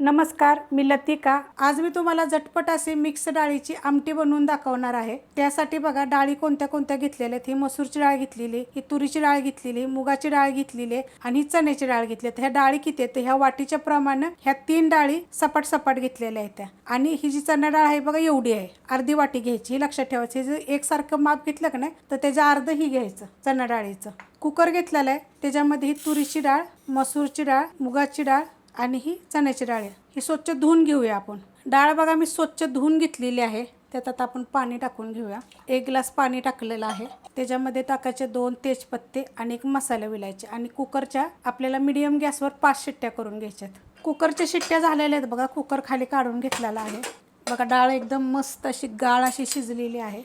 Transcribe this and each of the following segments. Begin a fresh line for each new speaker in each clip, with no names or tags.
नमस्कार मी लतिका. आज मी तुम्हाला झटपट असे मिक्स डाळीची आमटी बनवून दाखवणार आहे. त्यासाठी बघा डाळी कोणत्या कोणत्या घेतलेल्या आहेत. ही मसूरची डाळ घेतलेली ही तुरीची डाळ घेतलेली मुगाची डाळ घेतलेली आहे आणि चण्याची डाळ घेतली ह्या डाळी किती आहेत? तर ह्या वाटीच्या प्रमाणे ह्या तीन डाळी सपाट सपाट घेतलेल्या आहेत त्या. आणि ही जी चणा डाळ आहे बघा एवढी आहे. अर्धी वाटी घ्यायची ही लक्षात ठेवायची. जर एकसारखं माप घेतलं का नाही तर त्याच्या अर्ध ही घ्यायचं चणा डाळीचं. कुकर घेतलेला आहे. त्याच्यामध्ये ही तुरीची डाळ मसूरची डाळ मुगाची डाळ आणि ही चण्याची डाळ आहे. ही स्वच्छ धुवून घेऊया आपण. डाळ बघा मी स्वच्छ धुवून घेतलेली आहे. त्यात आता आपण पाणी टाकून घेऊया. एक ग्लास पाणी टाकलेलं आहे. त्याच्यामध्ये टाकायचे दोन तेजपत्ते आणि एक मसाले विलायचे. आणि कुकरच्या आपल्याला मिडियम गॅसवर पाच शिट्ट्या करून घ्यायच्यात. कुकरच्या शिट्ट्या झालेल्या आहेत बघा. कुकर खाली काढून घेतलेला आहे. बघा डाळ एकदम मस्त अशी गाळ अशी शिजलेली आहे.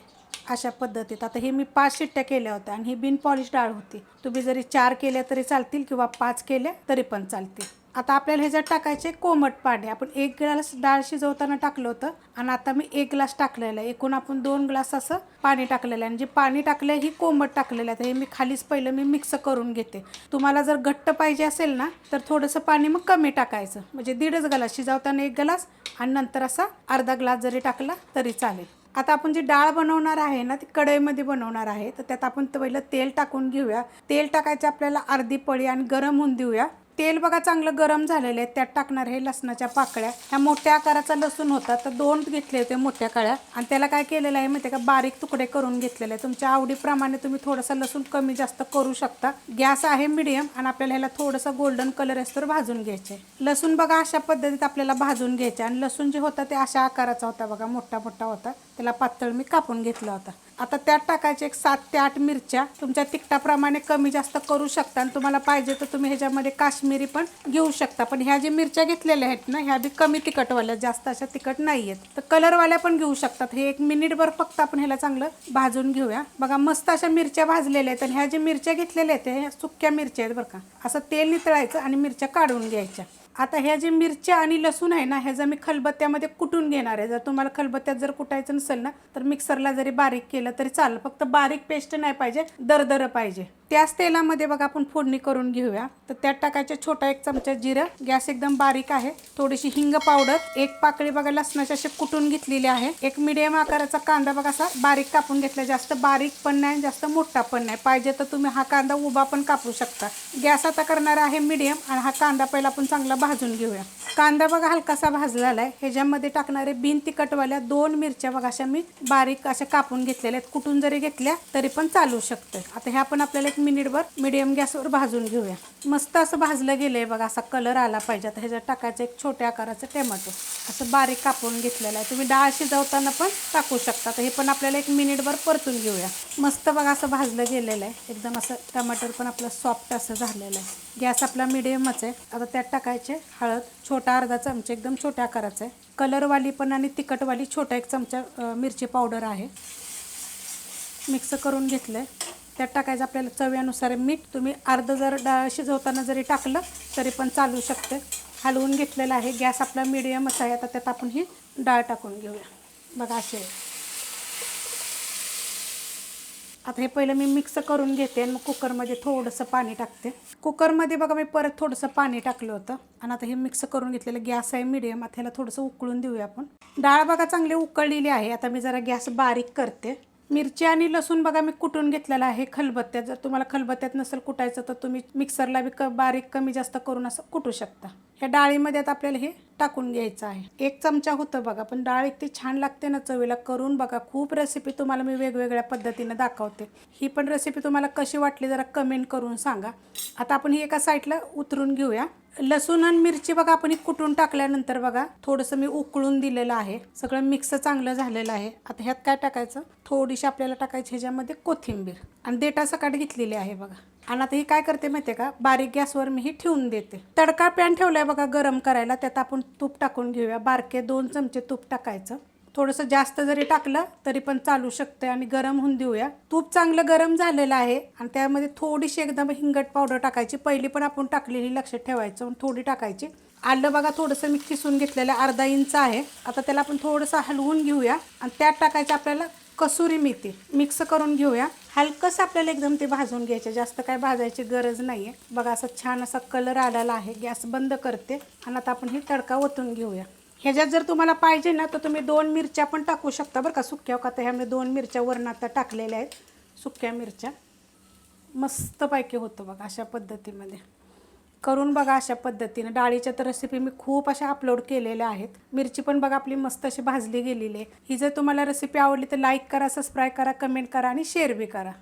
अशा पद्धतीत. आता हे मी पाच शिट्ट्या केल्या होत्या आणि ही बिन पॉलिश डाळ होती. तुम्ही जरी चार केल्या तरी चालतील किंवा पाच केल्या तरी पण चालतील. आता आपल्याला ह्याच्यात टाकायचे कोमट पाणी आपण एक ग्लास डाळ शिजवताना टाकलं होतं आणि आता मी एक ग्लास टाकलेलं आहे. एकूण आपण दोन ग्लास असं पाणी टाकलेलं आहे. आणि जे पाणी टाकलं आहे ही कोमट टाकलेलं आहे. तर हे मी खालीच पहिलं मी मिक्स करून घेते. तुम्हाला जर घट्ट पाहिजे असेल ना तर थोडंसं पाणी मग कमी टाकायचं. म्हणजे दीडच ग्लास शिजवताना एक ग्लास आणि नंतर असा अर्धा ग्लास जरी टाकला तरी चालेल. आता आपण जी डाळ बनवणार आहे ना ती कढईमध्ये बनवणार आहे. तर त्यात आपण पहिलं तेल टाकून घेऊया. तेल टाकायचं आपल्याला अर्धी पळी आणि गरम होऊन देऊया. तेल बघा चांगलं गरम झालेलं आहे. त्यात टाकणार हे लसणाच्या पाकळ्या. ह्या मोठ्या आकाराचा लसूण होता तर दोन घेतले होते मोठ्या काळ्या. आणि त्याला काय केलेलं आहे माहिती आहे का? बारीक तुकडे करून घेतलेले. आहे तुमच्या आवडीप्रमाणे तुम्ही थोडंसं लसूण कमी जास्त करू शकता. गॅस आहे मिडियम आणि आपल्याला ह्याला थोडंसं गोल्डन कलर असतो भाजून घ्यायचे. लसूण बघा अशा पद्धतीत आपल्याला भाजून घ्यायचे. आणि लसूण जे होता ते अशा आकाराचा होता बघा मोठा मोठा होता. त्याला पातळ मी कापून घेतला होता. आता त्यात टाकायचे एक सात ते आठ मिरच्या. तुमच्या तिखटाप्रमाणे कमी जास्त करू शकता आणि तुम्हाला पाहिजे तर तुम्ही ह्याच्यामध्ये काश्मीरी पण घेऊ शकता. पण ह्या ज्या मिरच्या घेतलेल्या आहेत ना ह्या बी कमी तिखटवाल्या जास्त अशा तिखट नाही आहेत तर कलरवाल्या पण घेऊ शकतात. हे एक मिनिटभर फक्त आपण ह्याला चांगलं भाजून घेऊया. बघा मस्त अशा मिरच्या भाजलेल्या आहेत आणि ह्या ज्या मिरच्या घेतलेल्या आहेत ह्या सुक्या मिरच्या आहेत बरं का. असं तेल नितळायचं आणि मिरच्या काढून घ्यायच्या. आता ह्या जे मिरच्या आणि लसूण आहे ना ह्याचा मी खलबत्त्यामध्ये कुटून घेणार आहे जर तुम्हाला खलबत्त्यात जर कुटायचं नसेल ना तर मिक्सरला जरी बारीक केलं तरी चालेल. फक्त बारीक पेस्ट नाही पाहिजे दरदर पाहिजे. त्याच तेलामध्ये बघा आपण फोडणी करून घेऊया. तर त्यात टाकायचे छोटा एक चमचा जिरं. गॅस एकदम बारीक आहे. थोडीशी हिंग पावडर. एक पाकळी बघा लसणाची अशी कुटून घेतलेली आहे. एक मिडियम आकाराचा कांदा बघा असा बारीक कापून घेतला. जास्त बारीक पण नाही जास्त मोठा पण नाही. पाहिजे तर तुम्ही हा कांदा उभा पण कापू शकता. गॅस आता करणार आहे मिडियम आणि हा कांदा पहिला आपण चांगला भाजून घेऊया. कांदा बघा हलकासा भाजलेला आहे ह्याच्यामध्ये टाकणारे बिन तिखटवाल्या दोन मिरच्या बघा अशा मी बारीक अशा कापून घेतलेल्या आहेत. कुठून जरी घेतल्या तरी पण चालू शकते आता ह्या पण आपल्याला एक मिनिटभर मिडियम गॅसवर भाजून घेऊया. मस्त असं भाजलं गेलंय बघा असा कलर आला पाहिजे. आता ह्याच्यात टाकायचं एक छोट्या आकाराचं टोमॅटो असं बारीक कापून घेतलेलं आहे. तुम्ही डाळ शिजवताना पण टाकू शकता. तर हे पण आपल्याला एक मिनिटभर परतून घेऊया. मस्त बघा असं भाजलं गेलेलं आहे. एकदम असं टमाटर पण आपलं सॉफ्ट असं झालेलं आहे. गॅस आपला मिडियमच आहे. आता त्यात टाकायचे हळद छोटा अर्धा चमचा एकदम छोट्या आकाराचा आहे. कलरवाली पण आणि तिखटवाली छोटा एक चमचा मिरची पावडर आहे. मिक्स करून घेतलं आहे त्यात टाकायचं आपल्याला चव्यानुसार मीठ. तुम्ही अर्ध जर डाळ शिजवताना जरी टाकलं तरी पण चालू शकते. हलवून घेतलेलं आहे. गॅस आपला मिडियमच आहे. आता त्यात आपण ही डाळ टाकून घेऊया. बघा असे आता हे पहिलं मी मिक्स करून घेते आणि मग कुकरमध्ये थोडंसं पाणी टाकते. कुकरमध्ये बघा मी परत थोडंसं पाणी टाकलं होतं. आणि आता हे मिक्स करून घेतलेलं गॅस आहे मिडियम आता ह्याला थोडंसं उकळून देऊया आपण. डाळ बघा चांगली उकळलेली आहे. आता मी जरा गॅस बारीक करते. मिरची आणि लसूण बघा मी कुटून घेतलेला आहे खलबत्त्यात. जर तुम्हाला खलबत्त्यात नसेल कुटायचं तर तुम्ही मिक्सरला बी क बारीक कमी जास्त करून असं कुटू शकता. ह्या डाळीमध्ये आता आपल्याला हे टाकून घ्यायचं आहे. एक चमचा होतं बघा पण डाळ इतकी छान लागते ना चवीला. करून बघा खूप रेसिपी तुम्हाला मी वेगवेगळ्या पद्धतीनं दाखवते. ही पण रेसिपी तुम्हाला कशी वाटली जरा कमेंट करून सांगा. आता आपण ही एका साईडला उतरून घेऊया. लसूण आणि मिरची बघा आपण कुटून टाकल्यानंतर बघा थोडंसं मी उकळून दिलेलं आहे. सगळं मिक्स चांगलं झालेलं आहे. आता ह्यात काय टाकायचं? थोडीशी आपल्याला टाकायची ह्याच्यामध्ये कोथिंबीर. आणि देटा सकाट घेतलेली आहे बघा. आणि आता ही काय करते माहिती आहे का? बारीक गॅसवर मी ही ठेवून देते. तडका पॅन ठेवलाय बघा गरम करायला त्यात आपण तूप टाकून घेऊया. बारके दोन चमचे तूप टाकायचं. थोडंसं जास्त जरी टाकलं तरी पण चालू शकते आणि गरम होऊन देऊया. तूप चांगलं गरम झालेलं आहे. आणि त्यामध्ये थोडीशी एकदम हिंगट पावडर टाकायची. पहिली पण आपण टाकलेली लक्षात ठेवायचं थोडी टाकायची. आलं बघा थोडंसं मी किसून घेतलेलं अर्धा इंच आहे. आता त्याला आपण थोडंसं हलवून घेऊया. आणि त्यात टाकायचं आपल्याला कसुरी मेथी. मिक्स करून घेऊया. हलकंसं आपल्याला एकदम ते भाजून घ्यायचे. जास्त काय भाजायची गरज नाही आहे बघा असा छान असा कलर आलेला आहे. गॅस बंद करते. आणि आता आपण ही तडका ओतून घेऊया. ह्याच्यात जर तुम्हाला पाहिजे ना तर तुम्ही दोन मिरच्या पण टाकू शकता बरं का. सुक्या का तर ह्यामध्ये दोन मिरच्या वरून आता टाकलेल्या आहेत. सुक्या मिरच्या. मस्तपैकी होतं बघा अशा पद्धतीमध्ये. करून बघा अशा पद्धतीनं. डाळीच्या तर रेसिपी मी खूप अशा अपलोड केलेल्या आहेत. मिरची पण बघा आपली मस्त अशी भाजली गेलेली आहे. ही जर तुम्हाला रेसिपी आवडली तर लाईक करा सबस्क्राईब करा कमेंट करा आणि शेअर बी करा.